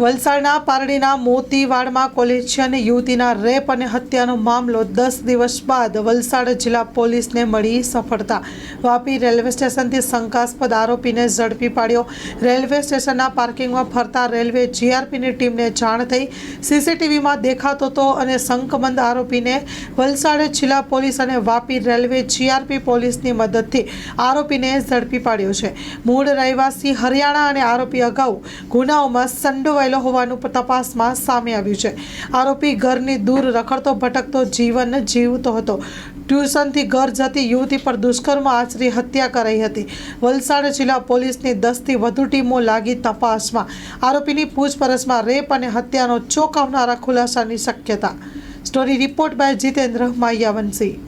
વલસાડના પારડીના મોતીવાડમાં કોલેજિયન યુવતીના રેપ અને હત્યાનો મામલો દસ દિવસ બાદ વલસાડ જિલ્લા પોલીસને મળી સફળતા. વાપી રેલવે સ્ટેશનથી શંકાસ્પદ આરોપીને ઝડપી પાડ્યો. રેલવે સ્ટેશનના પાર્કિંગમાં ફરતા રેલવે જીઆરપીની ટીમને જાણ થઈ. સીસીટીવીમાં દેખાતો હતો અને શંકમંદ આરોપીને વલસાડ જિલ્લા પોલીસ અને વાપી રેલવે જીઆરપી પોલીસની મદદથી આરોપીને ઝડપી પાડ્યો છે. મૂળ રહેવાસી હરિયાણા અને આરોપી અગાઉ ગુનાઓમાં સંડોવાયેલો હોવાનું તપાસમાં સામે આવ્યું છે. આરોપી ઘરની દૂર રખડતો, ભટકતો જીવન જીવતો હતો. ટ્યુશનથી ઘર જતી યુવતી પર દુષ્કર્મ આચરી હત્યા કરાઈ હતી. વલસાડ જિલ્લા પોલીસની દસથી વધુ ટીમો લાગી તપાસમાં. આરોપીની પૂછપરછમાં રેપ અને હત્યાનો ચોંકાવનારા ખુલાસાની શક્યતા. Story report by Jitendra Mayavanshi